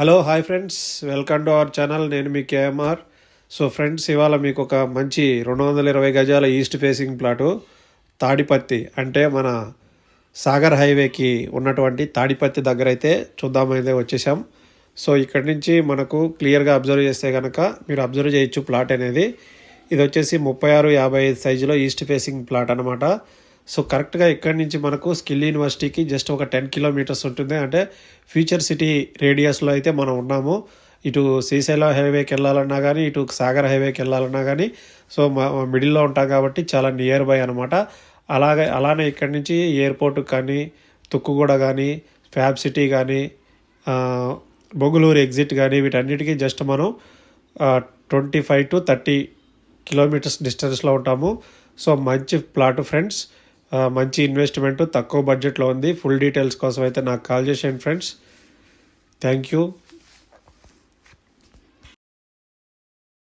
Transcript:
Hello hi friends welcome to our channel నేను మీ KMR so friends ఇవాళ మీకు ఒక మంచి రెండు వందల ఇరవై గజాల ఈస్ట్ ఫేసింగ్ ప్లాటు తాడిపత్తి. అంటే మన సాగర్ హైవేకి ఉన్నటువంటి తాడిపత్తి దగ్గర అయితే చూద్దామైతే వచ్చేసాం. సో ఇక్కడి నుంచి మనకు క్లియర్గా అబ్జర్వ్ చేస్తే కనుక మీరు అబ్జర్వ్ చేయొచ్చు ప్లాట్ అనేది. ఇది వచ్చేసి ముప్పై ఆరు యాభై ఐదు సైజులో ఈస్ట్ ఫేసింగ్ ప్లాట్ అనమాట సో కరెక్ట్గా ఇక్కడి నుంచి మనకు స్కిల్ యూనివర్సిటీకి జస్ట్ ఒక టెన్ కిలోమీటర్స్ ఉంటుంది. అంటే ఫ్యూచర్ సిటీ రేడియస్లో అయితే మనం ఉన్నాము. ఇటు శ్రీశైలం హైవేకి వెళ్ళాలన్నా కానీ ఇటు సాగర్ హైవేకి వెళ్ళాలన్నా కానీ సో మా మిడిల్లో ఉంటాం కాబట్టి చాలా నియర్ బై అనమాట అలాగే అలానే ఇక్కడి నుంచి ఎయిర్పోర్ట్ కానీ తుక్కుగూడ కానీ ఫ్యాబ్ సిటీ కానీ బొగులూరు ఎగ్జిట్ కానీ వీటన్నిటికీ జస్ట్ మనం twenty five to thirty kilometres డిస్టెన్స్లో ఉంటాము. సో మంచి ప్లాట్ ఫ్రెండ్స్ మంచి ఇన్వెస్ట్మెంట్ తక్కువ బడ్జెట్లో ఉంది. ఫుల్ డీటెయిల్స్ కోసం అయితే నాకు కాల్ చేసేయండి ఫ్రెండ్స్ థ్యాంక్ యూ